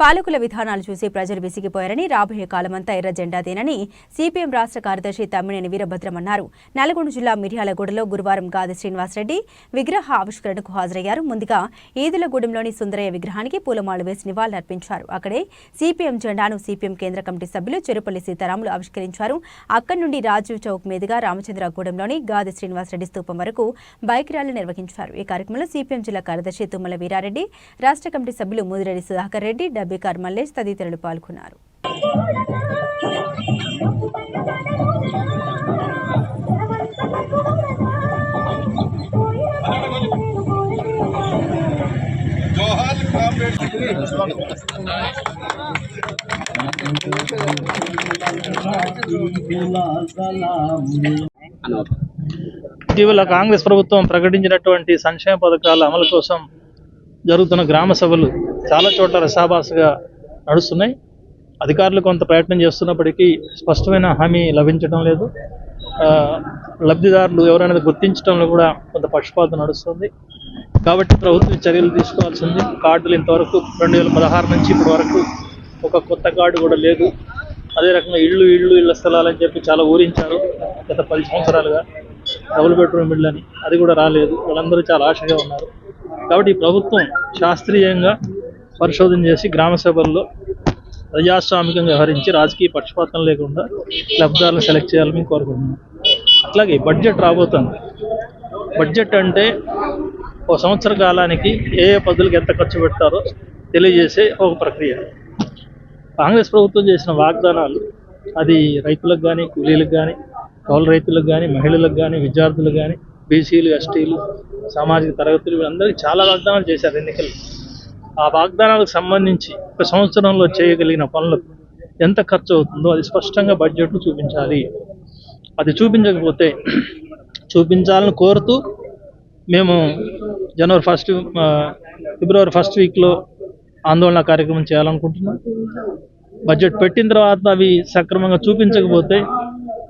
పాలకుల విధానాలు చూసి ప్రజలు విసిగిపోయారని రాబోయే కాలమంతా ఎర్ర జెండాదేనని సిపిఎం రాష్ట్ర కార్యదర్శి తమ్మినేని వీరభద్రం అన్నారు. నల్గొండ జిల్లా మిర్యాలగూడలో గురువారం గాది శ్రీనివాసరెడ్డి విగ్రహ ఆవిష్కరణకు హాజరయ్యారు. ముందుగా ఈదులగూడెంలోని సుందరయ్య విగ్రహానికి పూలమాల వేసి నివాళులర్పించారు. అక్కడే సిపిఎం జెండాను సిపిఎం కేంద్ర కమిటీ సభ్యులు చెరుపల్లి సీతారాములు ఆవిష్కరించారు. అక్కడి నుండి రాజీవ్ చౌక్ మీదుగా రామచంద్రగూడెంలోని గాది శ్రీనివాసరెడ్డి స్తూపం వరకు బైక్ ర్యాలీ నిర్వహించారు. ఈ కార్యక్రమంలో సిపిఎం జిల్లా కార్యదర్శి తుమ్మల వీరారెడ్డి రాష్ట్ర కమిటీ సభ్యులు ముదిరెడ్డి సుధాకర్ రెడ్డి డబ్బికార్ మల్లేష్ తదితరులు పాల్గొన్నారు. ఇటీవల కాంగ్రెస్ ప్రభుత్వం ప్రకటించినటువంటి సంక్షేమ పథకాల అమలు కోసం జరుగుతున్న గ్రామ సభలు చాలా చోట్ల రసాభాసగా నడుస్తున్నాయి. అధికారులు కొంత ప్రయత్నం చేస్తున్నప్పటికీ స్పష్టమైన హామీ లభించడం లేదు. ఆ, లబ్ధిదారులు ఎవరైనా గుర్తించడంలో కూడా కొంత పక్షపాతం నడుస్తుంది. కాబట్టి ప్రభుత్వం చర్యలు తీసుకోవాల్సింది. కార్డులు ఇంతవరకు రెండు వేల పదహారు నుంచి ఇప్పటి వరకు ఒక కొత్త కార్డు కూడా లేదు. అదే రకంగా ఇళ్ళు ఇళ్ళు ఇళ్ళ స్థలాలని చెప్పి చాలా ఊరించారు గత పది సంవత్సరాలుగా. డబుల్ బెడ్రూమ్ ఇళ్ళని. అని అది కూడా రాలేదు. వాళ్ళందరూ చాలా ఆశగా ఉన్నారు. కాబట్టి ఈ ప్రభుత్వం శాస్త్రీయంగా పరిశోధన చేసి గ్రామ సభల్లో ప్రజాస్వామికంగా వ్యవహరించి రాజకీయ పక్షపాతం లేకుండా లబ్ధాలను సెలెక్ట్ చేయాలని కోరుకుంటున్నాం. అట్లాగే బడ్జెట్ రాబోతుంది. బడ్జెట్ అంటే ఒక సంవత్సర కాలానికి ఏ ఏ పద్ధతులకు ఎంత ఖర్చు పెడతారో తెలియజేసే ఒక ప్రక్రియ. కాంగ్రెస్ ప్రభుత్వం చేసిన వాగ్దానాలు అది రైతులకు కానీ కూలీలకు కానీ కౌలు రైతులకు కానీ మహిళలకు కానీ విద్యార్థులకు కానీ బీసీలు ఎస్టీలు సామాజిక తరగతులు వీళ్ళందరికీ చాలా వాగ్దానాలు చేశారు ఎన్నికలు. ఆ వాగ్దానాలకు సంబంధించి ఒక సంవత్సరంలో చేయగలిగిన పనులకు ఎంత ఖర్చు అవుతుందో అది స్పష్టంగా బడ్జెట్ చూపించాలి. అది చూపించకపోతే చూపించాలని కోరుతూ మేము జనవరి ఫస్ట్ ఫిబ్రవరి ఫస్ట్ వీక్లో ఆందోళన కార్యక్రమం చేయాలనుకుంటున్నాం. బడ్జెట్ పెట్టిన తర్వాత అవి సక్రమంగా చూపించకపోతే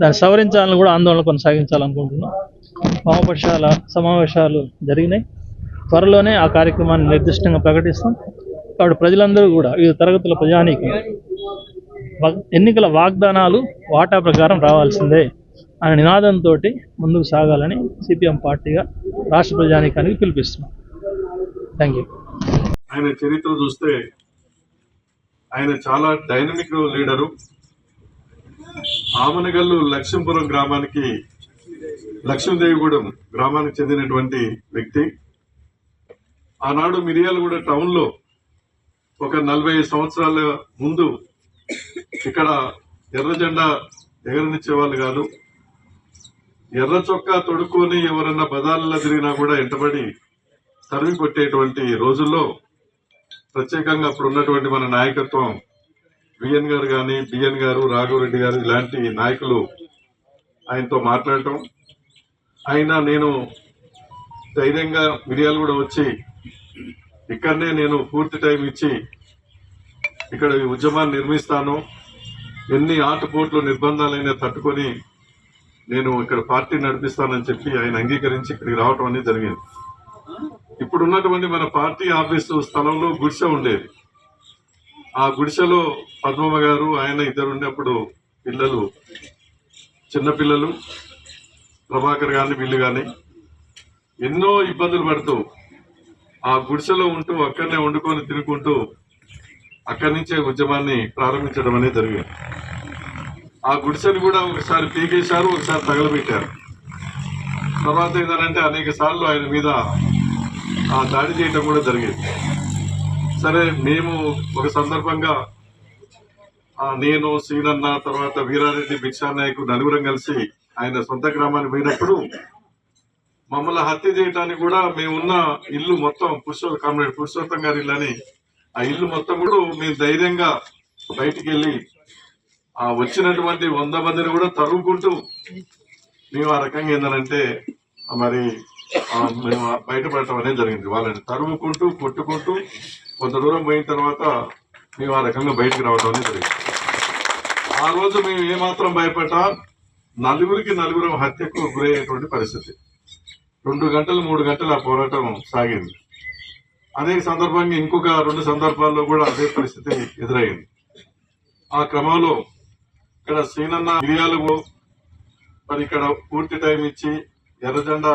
దాన్ని సవరించాలని కూడా ఆందోళన కొనసాగించాలనుకుంటున్నాం. వామపక్షాల సమావేశాలు జరిగినాయి. త్వరలోనే ఆ కార్యక్రమాన్ని నిర్దిష్టంగా ప్రకటిస్తాం. కాబట్టి ప్రజలందరూ కూడా వివిధ తరగతుల ప్రజానికి ఎన్నికల వాగ్దానాలు వాటా ప్రకారం రావాల్సిందే అనే నినాదంతో ముందుకు సాగాలని సిపిఎం పార్టీగా రాష్ట్ర ప్రజానీకానికి పిలిపిస్తున్నాం. థ్యాంక్ యూ ఆయన చరిత్ర చూస్తే ఆయన చాలా డైనమిక్ లీడరు. ఆమనగల్లు లక్ష్మీపురం గ్రామానికి లక్ష్మీదేవిగూడెం గ్రామానికి చెందినటువంటి వ్యక్తి. ఆనాడు మిరియాలగూడ టౌన్లో ఒక నలభై సంవత్సరాల ముందు ఇక్కడ ఎర్ర జెండా ఎగరనిచ్చే వాళ్ళు కాదు. ఎర్ర చొక్కా తొడుక్కొని ఎవరన్నా బదాలలో తిరిగినా కూడా ఎంటబడి తరిమి కొట్టేటువంటి రోజుల్లో ప్రత్యేకంగా అప్పుడు ఉన్నటువంటి మన నాయకత్వం విఎన్ గారు కానీ బిఎన్ గారు రాఘవరెడ్డి గారు ఇలాంటి నాయకులు ఆయనతో మాట్లాడటం. ఆయన నేను ధైర్యంగా మిరియాలు కూడా వచ్చి ఇక్కడనే నేను పూర్తి టైం ఇచ్చి ఇక్కడ ఈ ఉద్యమాన్ని నిర్మిస్తాను. ఎన్ని ఆటుపోట్లు నిర్బంధాలైనా తట్టుకొని నేను ఇక్కడ పార్టీ నడిపిస్తానని చెప్పి ఆయన అంగీకరించి ఇక్కడికి రావటం అనేది జరిగింది. ఇప్పుడు ఉన్నటువంటి మన పార్టీ ఆఫీసు స్థలంలో గుడిసె ఉండేది. ఆ గుడిసెలో పద్మమ్మ గారు ఆయన ఇద్దరు అప్పుడు పిల్లలు చిన్నపిల్లలు ప్రభాకర్ కానీ వీళ్ళు కానీ ఎన్నో ఇబ్బందులు పడుతూ ఆ గుడిసెలో ఉంటూ అక్కడనే వండుకొని తినుకుంటూ అక్కడి నుంచే ఉద్యమాన్ని ప్రారంభించడం అనేది జరిగింది. ఆ గుడిసెను కూడా ఒకసారి పీకేశారు ఒకసారి తగలబెట్టారు. తర్వాత ఏంటంటే అనేక సార్లు ఆయన మీద ఆ దాడి చేయటం కూడా జరిగింది. సరే మేము ఒక సందర్భంగా నేను శ్రీనన్న తర్వాత వీరారెడ్డి భిక్షానాయకు నలుగురం కలిసి ఆయన సొంత గ్రామానికి పోయినప్పుడు మమ్మల్ని హత్య చేయడానికి కూడా మేమున్న ఇల్లు మొత్తం పురుషో కామ్రేడ్ పురుషోత్తం గారి ఇల్లు అని ఆ ఇల్లు మొత్తం కూడా మేము ధైర్యంగా బయటికి వెళ్ళి ఆ వచ్చినటువంటి వంద మందిని కూడా తరుగుకుంటూ మేము ఆ రకంగా ఏంటంటే మరి మేము బయటపడటం అనేది జరిగింది. వాళ్ళని తరుముకుంటూ కొట్టుకుంటూ కొంత దూరం పోయిన తర్వాత మేము ఆ రకంగా బయటకు రావడం అనేది జరిగింది. ఆ రోజు మేము ఏమాత్రం భయపడ్డా? నలుగురికి నలుగురం హత్యకు గురయ్యేటువంటి పరిస్థితి. రెండు గంటలు మూడు గంటలు ఆ పోరాటం సాగింది. అదే సందర్భంగా ఇంకొక రెండు సందర్భాల్లో కూడా అదే పరిస్థితి ఎదురైంది. ఆ క్రమంలో ఇక్కడ శ్రీనన్న మిరియాలు మరి ఇక్కడ పూర్తి టైం ఇచ్చి ఎర్రజెండా